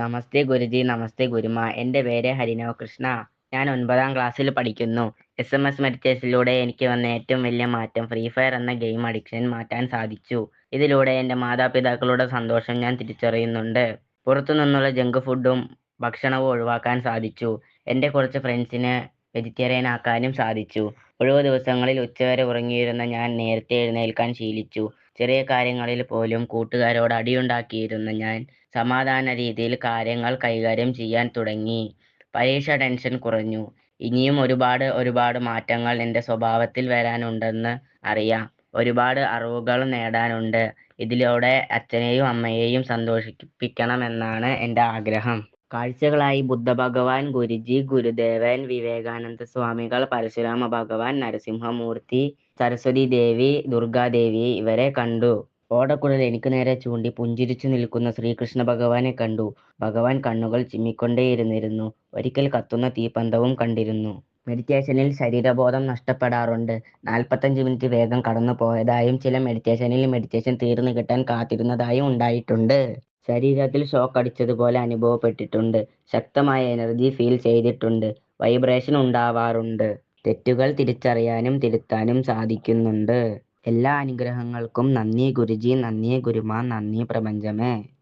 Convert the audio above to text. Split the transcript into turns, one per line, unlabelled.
നമസ്തേ ഗുരുജി നമസ്തേ ഗുരുമ. എന്റെ പേര് ഹരിനവ് കൃഷ്ണ. ഞാൻ ഒൻപതാം ക്ലാസ്സിൽ പഠിക്കുന്നു. എസ് എം എസ് എനിക്ക് വന്ന ഏറ്റവും വലിയ മാറ്റം ഫ്രീ ഫയർ എന്ന ഗെയിം അഡിക്ഷൻ മാറ്റാൻ സാധിച്ചു. ഇതിലൂടെ എന്റെ മാതാപിതാക്കളുടെ സന്തോഷം ഞാൻ തിരിച്ചറിയുന്നുണ്ട്. പുറത്തു നിന്നുള്ള ജങ്ക് ഫുഡും ഭക്ഷണവും ഒഴിവാക്കാൻ സാധിച്ചു. എന്റെ കുറച്ച് ഫ്രണ്ട്സിനെ വെജിറ്റേറിയൻ ആക്കാനും സാധിച്ചു. ഒഴിവു ദിവസങ്ങളിൽ ഉച്ചവരെ ഉറങ്ങിയിരുന്ന ഞാൻ നേരത്തെ എഴുന്നേൽക്കാൻ ശീലിച്ചു. ചെറിയ കാര്യങ്ങളിൽ പോലും കൂട്ടുകാരോട് അടിയുണ്ടാക്കിയിരുന്ന ഞാൻ സമാധാന രീതിയിൽ കാര്യങ്ങൾ കൈകാര്യം ചെയ്യാൻ തുടങ്ങി. പരീക്ഷ ടെൻഷൻ കുറഞ്ഞു. ഇനിയും ഒരുപാട് ഒരുപാട് മാറ്റങ്ങൾ എന്റെ സ്വഭാവത്തിൽ വരാനുണ്ടെന്ന് അറിയാം. ഒരുപാട് അറിവുകൾ നേടാനുണ്ട്. ഇതിലൂടെ അച്ഛനെയും അമ്മയെയും സന്തോഷിപ്പിക്കണമെന്നാണ് എന്റെ ആഗ്രഹം. കാഴ്ചകളായി ബുദ്ധഭഗവാൻ ഗുരുജി ഗുരുദേവൻ വിവേകാനന്ദ സ്വാമികൾ പരശുരാമ ഭഗവാൻ നരസിംഹമൂർത്തി സരസ്വതി ദേവി ദുർഗാദേവി ഇവരെ കണ്ടു. ഓടക്കുഴൽ എനിക്ക് നേരെ ചൂണ്ടി പുഞ്ചിരിച്ചു നിൽക്കുന്ന ശ്രീകൃഷ്ണ ഭഗവാനെ കണ്ടു. ഭഗവാൻ കണ്ണുകൾ ചിമ്മിക്കൊണ്ടേയിരുന്നിരുന്നു. ഒരിക്കൽ കത്തുന്ന തീപ്പന്തവും കണ്ടിരുന്നു. മെഡിറ്റേഷനിൽ ശരീരബോധം നഷ്ടപ്പെടാറുണ്ട്. നാൽപ്പത്തഞ്ച് മിനിറ്റ് വേഗം കടന്നു പോയതായും ചില മെഡിറ്റേഷനിൽ മെഡിറ്റേഷൻ തീർന്നു കിട്ടാൻ കാത്തിരുന്നതായും ഉണ്ടായിട്ടുണ്ട്. ശരീരത്തിൽ ഷോക്ക് അടിച്ചതുപോലെ അനുഭവപ്പെട്ടിട്ടുണ്ട്. ശക്തമായ എനർജി ഫീൽ ചെയ്തിട്ടുണ്ട്. വൈബ്രേഷൻ ഉണ്ടാവാറുണ്ട്. തെറ്റുകൾ തിരിച്ചറിയാനും തിരുത്താനും സാധിക്കുന്നുണ്ട്. എല്ലാ അനുഗ്രഹങ്ങൾക്കും നന്ദി ഗുരുജി നന്ദി ഗുരുമാ നന്ദി പ്രപഞ്ചമേ.